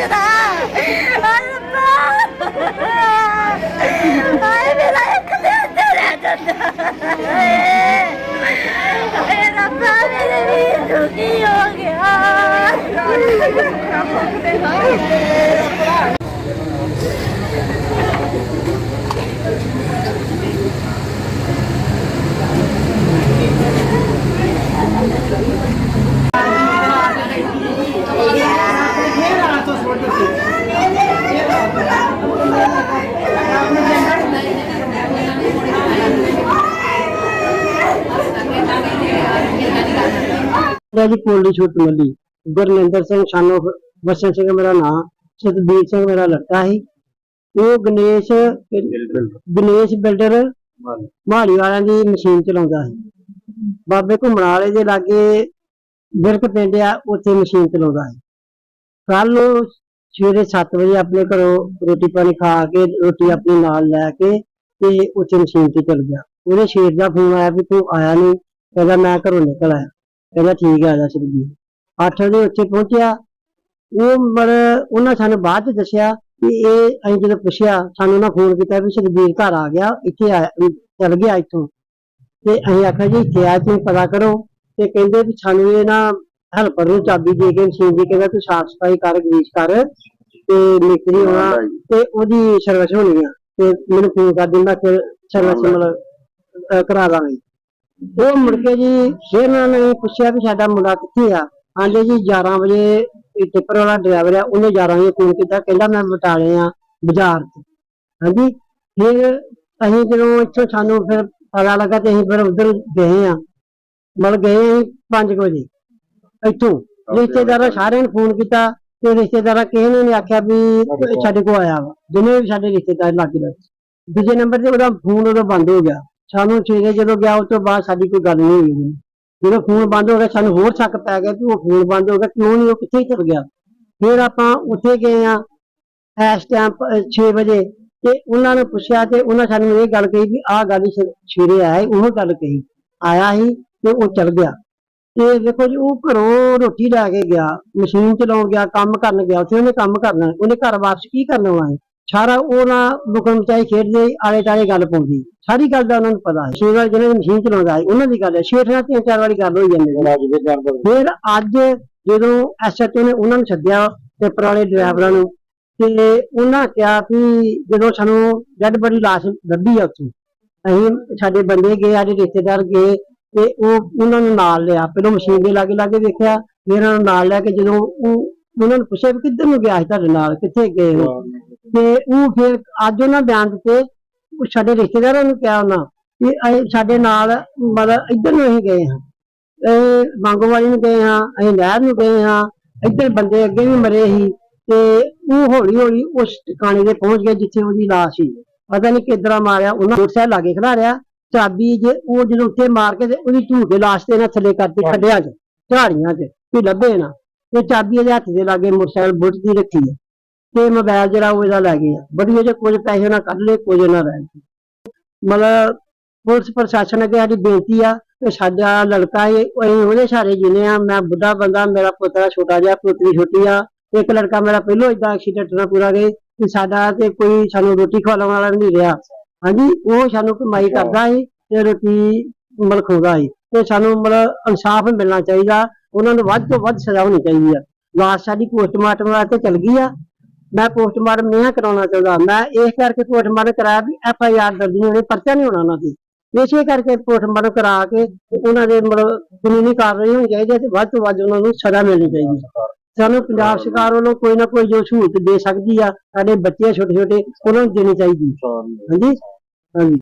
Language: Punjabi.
ਮੇਰਾ। ਹਾਏ ਰੱਬਾ। ਹਾਏ ਮੇਰਾ ਇੱਕ ਦੇ ਅੰਦਰ ਰਹਿ ਜਾਂਦਾ। ਹਾਏ। ਰੱਬਾ ਮੇਰੇ ਵੀ ਦੁਖੀ ਹੋ ਗਿਆ। ਪਿਤਾ ਜੀ ਕੋਲੀ ਛੋਟ ਮੱਲੀ। ਗੁਰਨਿੰਦਰ ਸਿੰਘ ਸ਼ਾਨੋ ਬਸਨ ਸਿੰਘ ਮੇਰਾ ਨਾਮ ਸਤਬੀਰ ਸਿੰਘ ਮੇਰਾ ਲੜਕਾ ਸੀ। ਉਹ ਗਣੇਸ਼ ਗਣੇਸ਼ ਬਿਲਡਰ ਮਾੜੀ ਵਾਲਿਆਂ ਦੀ ਮਸ਼ੀਨ ਚਲਾਉਂਦਾ ਸੀ। ਬਾਬੇ ਘੁੰਮਣ ਵਾਲੇ ਦੇ ਲਾਗੇ ਬਿਰਕ ਪਿੰਡ ਆ ਉੱਥੇ ਮਸ਼ੀਨ ਚਲਾਉਂਦਾ ਸੀ। ਕੱਲ ਸਵੇਰੇ 7 ਵਜੇ ਆਪਣੇ ਘਰੋਂ ਰੋਟੀ ਪਾਣੀ ਖਾ ਕੇ ਰੋਟੀ ਆਪਣੀ ਨਾਲ ਲੈ ਕੇ ਤੇ ਉੱਥੇ ਮਸ਼ੀਨ ਤੇ ਚਲ ਗਿਆ। ਉਹਦੇ ਸ਼ੇਰ ਦਾ ਫੋਨ ਆਇਆ ਵੀ ਤੂੰ ਆਇਆ ਨਹੀਂ ਕਹਿੰਦਾ ਮੈਂ ਘਰੋਂ ਨਿਕਲ ਆਇਆ। ਕਹਿੰਦਾ ਠੀਕ ਹੈ ਆ ਜਾ ਸ਼ਰਬੀ 8 ਵਜੇ ਉੱਥੇ ਪਹੁੰਚਿਆ। ਉਹ ਮਰ ਉਹਨਾਂ ਸਾਨੂੰ ਬਾਅਦ ਚ ਦੱਸਿਆ ਕਿ ਇਹ ਅਸੀਂ ਜਦੋਂ ਪੁੱਛਿਆ ਸਾਨੂੰ ਨਾ ਫੋਨ ਕੀਤਾ ਵੀ ਸ਼ਰਬੀਰ ਘਰ ਆ ਗਿਆ ਇੱਥੇ ਆਇਆ ਚਲ ਗਿਆ ਇੱਥੋਂ। ਤੇ ਅਸੀਂ ਆਖਿਆ ਜੀ ਇੱਥੇ ਆ ਤੁਸੀਂ ਪਤਾ ਕਰੋ। ਤੇ ਕਹਿੰਦੇ ਵੀ ਸਾਨੂੰ ਇਹ ਨਾ ਹੈਲਪਰ ਨੂੰ ਚਾਬੀ ਦੇ ਕੇ ਮਸ਼ੀਨ ਦੀ ਕਹਿੰਦਾ ਤੂੰ ਸਾਫ਼ ਸਫ਼ਾਈ ਕਰ ਗਰੀਸ ਕਰ। ਤੇ ਮਿਸਤਰੀ ਹੋਣਾ ਤੇ ਉਹਦੀ ਸਰਵਿਸ ਹੋਣੀ ਆ। ਤੇ ਮੈਨੂੰ ਫੋਨ ਕਰ ਦਿੰਦਾ ਕਿ ਸਰਵਿਸ ਮਤਲਬ ਕਰਾ ਦਾਂਗੇ। ਉਹ ਮੁੜ ਕੇ ਜੀ ਫਿਰ ਉਹਨਾਂ ਨੇ ਪੁੱਛਿਆ ਵੀ ਸਾਡਾ ਮੁੰਡਾ ਕਿੱਥੇ ਆ? ਆਂਦੇ ਜੀ 11 ਵਜੇ ਇਹ ਟਿੱਪਰ ਵਾਲਾ ਡਰਾਈਵਰ ਆ ਉਹਨੇ 11 ਵਜੇ ਫੋਨ ਕੀਤਾ ਕਹਿੰਦਾ ਮੈਂ ਬਟਾਲੇ ਆ ਬਾਜ਼ਾਰ 'ਚ ਹਾਂਜੀ ਫਿਰ ਅਸੀਂ ਜਦੋਂ ਇੱਥੋਂ ਸਾਨੂੰ ਫਿਰ ਪਤਾ ਲੱਗਾ ਤੇ ਅਸੀਂ ਫਿਰ ਉਧਰ ਗਏ ਆ। ਮਤਲਬ ਗਏ ਅਸੀਂ 5 ਵਜੇ ਇੱਥੋਂ। ਰਿਸ਼ਤੇਦਾਰਾਂ ਸਾਰਿਆਂ ਨੂੰ ਫੋਨ ਕੀਤਾ ਤੇ ਰਿਸ਼ਤੇਦਾਰਾਂ ਕਿਸੇ ਨੇ ਨਹੀਂ ਆਖਿਆ ਵੀ ਸਾਡੇ ਕੋਲ ਆਇਆ ਵਾ। ਜਿੰਨੇ ਵੀ ਸਾਡੇ ਰਿਸ਼ਤੇਦਾਰ ਲੱਗ ਗਏ। ਦੂਜੇ ਨੰਬਰ ਤੇ ਉਹਦਾ ਫੋਨ ਉਦੋਂ ਬੰਦ ਹੋ ਗਿਆ। ਸਾਨੂੰ ਸਵੇਰੇ ਜਦੋਂ ਗਿਆ ਉਸ ਤੋਂ ਬਾਅਦ ਸਾਡੀ ਕੋਈ ਗੱਲ ਨਹੀਂ ਹੋਈ ਜਦੋਂ ਫੋਨ ਬੰਦ ਹੋ ਗਿਆ, ਸਾਨੂੰ ਹੋਰ ਸ਼ੱਕ ਪੈ ਗਿਆ ਕਿ ਉਹ ਫੋਨ ਬੰਦ ਹੋ ਗਿਆ, ਕਿਉਂ ਨਹੀਂ, ਉਹ ਕਿੱਥੇ ਚਲ ਗਿਆ? ਫਿਰ ਆਪਾਂ ਉੱਥੇ ਗਏ ਆ ਇਸ ਟਾਈਮ 6 ਵਜੇ, ਤੇ ਉਹਨਾਂ ਨੇ ਪੁੱਛਿਆ ਤੇ ਉਹਨਾਂ ਸਾਨੂੰ ਇਹ ਗੱਲ ਕਹੀ ਵੀ ਆਹ ਗੱਲ ਸ- ਸਵੇਰੇ ਆਇਆ ਉਹ ਗੱਲ ਕਹੀ। ਆਇਆ ਸੀ ਤੇ ਉਹ ਚਲ ਗਿਆ। ਤੇ ਦੇਖੋ ਜੀ, ਉਹ ਘਰੋਂ ਰੋਟੀ ਲੈ ਕੇ ਗਿਆ, ਮਸ਼ੀਨ ਚਲਾਉਣ ਗਿਆ, ਕੰਮ ਕਰਨ ਗਿਆ, ਉੱਥੇ ਉਹਨੇ ਕੰਮ ਕਰਨਾ, ਉਹਨੇ ਘਰ ਵਾਪਸ ਕੀ ਕਰਨਾ ਵਾ ਸਾਰਾ ਉਹਨਾਂ ਮੁਕਮ ਚਾਹੀ ਖੇਡਦੇ ਆਲੇ ਟਾਲੇ ਗੱਲ ਪਾਉਂਦੀ। ਸਾਰੀ ਗੱਲ ਦਾ ਉਹਨਾਂ ਨੂੰ ਪਤਾ ਹੈ। ਵਾਰ ਜਿਹਨਾਂ ਦੀ ਮਸ਼ੀਨ ਚਲਾਉਂਦਾ ਹੈ ਉਹਨਾਂ ਦੀ ਗੱਲ ਹੈ। ਛੇ ਨਾਲ ਤਿੰਨ ਚਾਰ ਵਾਰੀ ਗੱਲ ਹੋਈ ਜਾਂਦੀ ਹੈ। ਫਿਰ ਅੱਜ ਜਦੋਂ ਐਸਐਚਓ ਨੇ ਉਹਨਾਂ ਨੂੰ ਸੱਦਿਆ ਪੇਪਰ ਵਾਲੇ ਡਰਾਈਵਰਾਂ ਨੂੰ ਤੇ ਉਹਨਾਂ ਕਿਹਾ ਵੀ ਜਦੋਂ ਸਾਨੂੰ ਡੈਡ ਬੜੀ ਲਾਸ਼ ਲੱਭੀ ਆ ਉੱਥੋਂ ਅਸੀਂ ਸਾਡੇ ਬੰਦੇ ਗਏ ਸਾਡੇ ਰਿਸ਼ਤੇਦਾਰ ਗਏ ਤੇ ਉਹ ਉਹਨਾਂ ਨੂੰ ਨਾਲ ਲਿਆ। ਪਹਿਲਾਂ ਮਸ਼ੀਨ ਦੇ ਲਾਗੇ ਲਾਗੇ ਵੇਖਿਆ ਫਿਰ ਉਹਨਾਂ ਨੂੰ ਨਾਲ ਲੈ ਕੇ ਜਦੋਂ ਉਹ ਉਹਨਾਂ ਨੂੰ ਪੁੱਛਿਆ ਵੀ ਕਿੱਧਰ ਨੂੰ ਗਿਆ ਸੀ ਤੁਹਾਡੇ ਨਾਲ ਕਿੱਥੇ ਗਏ ਹੋ। ਤੇ ਉਹ ਫਿਰ ਅੱਜ ਉਹਨਾਂ ਬਿਆਨ ਦਿੱਤੇ, ਉਹ ਸਾਡੇ ਰਿਸ਼ਤੇਦਾਰਾਂ ਨੂੰ ਕਿਹਾ ਉਹਨਾਂ ਵੀ ਅਸੀਂ ਸਾਡੇ ਨਾਲ ਮਤਲਬ ਇੱਧਰ ਨੂੰ ਅਸੀਂ ਗਏ ਹਾਂ। ਇਹ ਮੰਗੋਵਾਲੀ ਨੂੰ ਗਏ ਹਾਂ, ਅਸੀਂ ਨਹਿਰ ਨੂੰ ਗਏ ਹਾਂ, ਇੱਧਰ ਬੰਦੇ ਅੱਗੇ ਵੀ ਮਰੇ ਸੀ ਤੇ ਉਹ ਹੌਲੀ ਹੌਲੀ ਉਸ ਟਿਕਾਣੇ ਤੇ ਪਹੁੰਚ ਗਿਆ ਜਿੱਥੇ ਉਹਦੀ ਲਾਸ਼ ਸੀ। ਪਤਾ ਨਹੀਂ ਕਿੱਧਰਾਂ ਮਾਰਿਆ, ਉਹਨਾਂ ਮੋਟਰਸਾਈਕਲ ਲਾਗੇ ਖੜਾ ਰਿਆ ਚਾਬੀ ਜੇ ਉਹ ਜਦੋਂ ਉੱਤੇ ਮਾਰ ਕੇ ਤੇ ਉਹਦੀ ਝੂਠੇ ਲਾਸ਼ ਤੇ ਨਾ ਥੱਲੇ ਕਰਤੀ ਖੱਡਿਆਂ 'ਚ, ਝਾੜੀਆਂ 'ਚ ਵੀ ਲੱਭੇ ਨਾ। ਤੇ ਚਾਬੀ ਇਹਦੇ ਹੱਥ ਦੇ ਲਾਗੇ ਮੋਟਰਸਾਈਕਲ ਬੁੱਟ ਦੀ ਰੱਖੀ ਹੈ। ਤੇ ਮੋਬਾਈਲ ਜਿਹੜਾ ਉਹ ਇਹਦਾ ਲੈ ਗਏ ਆ। ਬੜੀ ਜੇ ਕੁਝ ਪੈਸੇ ਉਹਨਾਂ ਕੱਢ ਲਏ, ਕੁਝ ਉਹਨਾਂ ਰਹਿ ਗਏ ਮਤਲਬ ਪੁਲਿਸ ਪ੍ਰਸ਼ਾਸਨ ਅੱਗੇ ਸਾਡੀ ਬੇਨਤੀ ਆ ਕਿ ਸਾਡਾ ਲੜਕਾ ਇਹ, ਅਸੀਂ ਉਹਦੇ ਸਾਰੇ ਜਿਨੇ ਆ, ਮੈਂ ਬੁੱਢਾ ਬੰਦਾ, ਮੇਰਾ ਪੁੱਤਰਾ ਛੋਟਾ ਜਿਹਾ, ਪੁੱਤਰੀ ਛੋਟੀ ਆ, ਇੱਕ ਲੜਕਾ ਮੇਰਾ ਪਹਿਲੋਂ ਇਦਾਂ ਐਕਸੀਡੈਂਟ ਨਾਲ ਪੂਰਾ ਗਏ ਤੇ ਸਾਡਾ ਤੇ ਕੋਈ ਸਾਨੂੰ ਰੋਟੀ ਖਵਾਉਣ ਵਾਲਾ ਵੀ ਨਹੀਂ ਰਿਹਾ। ਹਾਂਜੀ, ਉਹ ਸਾਨੂੰ ਕਮਾਈ ਕਰਦਾ ਸੀ ਤੇ ਰੋਟੀ ਮਤਲਬ ਖਵਾਉਂਦਾ ਸੀ। ਤੇ ਸਾਨੂੰ ਮਤਲਬ ਇਨਸਾਫ ਮਿਲਣਾ ਚਾਹੀਦਾ, ਉਹਨਾਂ ਨੂੰ ਵੱਧ ਤੋਂ ਵੱਧ ਸਜ਼ਾ ਹੋਣੀ ਚਾਹੀਦੀ ਆ। ਲਾਸ਼ ਸਾਡੀ ਪੋਸਟਮਾਰਟਮ ਵਾਸਤੇ ਚਲ ਗਈ ਆ ਮੈਂ ਪੋਸਟਮਾਰਟਮ ਨਹੀਂ ਕਰਾਉਣਾ ਚਾਹੁੰਦਾ। ਮੈਂ ਇਸ ਕਰਕੇ ਪੋਸਟਮਾਰਟਮ ਕਰਾਇਆ ਵੀ ਐਫ ਆਈ ਆਰ ਦਰਜ ਨਹੀਂ ਹੋਣੀ ਪਰਚਾ ਨਹੀਂ ਹੋਣਾ ਉਹਨਾਂ ਦੀ ਇਸੇ ਕਰਕੇ ਪੋਸਟਮਾਰਟਮ ਕਰਾ ਕੇ ਉਹਨਾਂ ਦੇ ਮਤਲਬ ਕਾਨੂੰਨੀ ਕਾਰਵਾਈ ਹੋਣੀ ਚਾਹੀਦੀ ਹੈ ਤੇ ਵੱਧ ਤੋਂ ਵੱਧ ਉਹਨਾਂ ਨੂੰ ਸਜ਼ਾ ਮਿਲਣੀ ਚਾਹੀਦੀ ਸਾਨੂੰ ਪੰਜਾਬ ਸਰਕਾਰ ਵੱਲੋਂ ਕੋਈ ਨਾ ਕੋਈ ਜੋ ਸਹੂਲਤ ਦੇ ਸਕਦੀ ਆ ਸਾਡੇ ਬੱਚੇ ਛੋਟੇ ਛੋਟੇ ਉਹਨਾਂ ਨੂੰ ਦੇਣੀ ਚਾਹੀਦੀ ਹਾਂਜੀ? ਹਾਂਜੀ।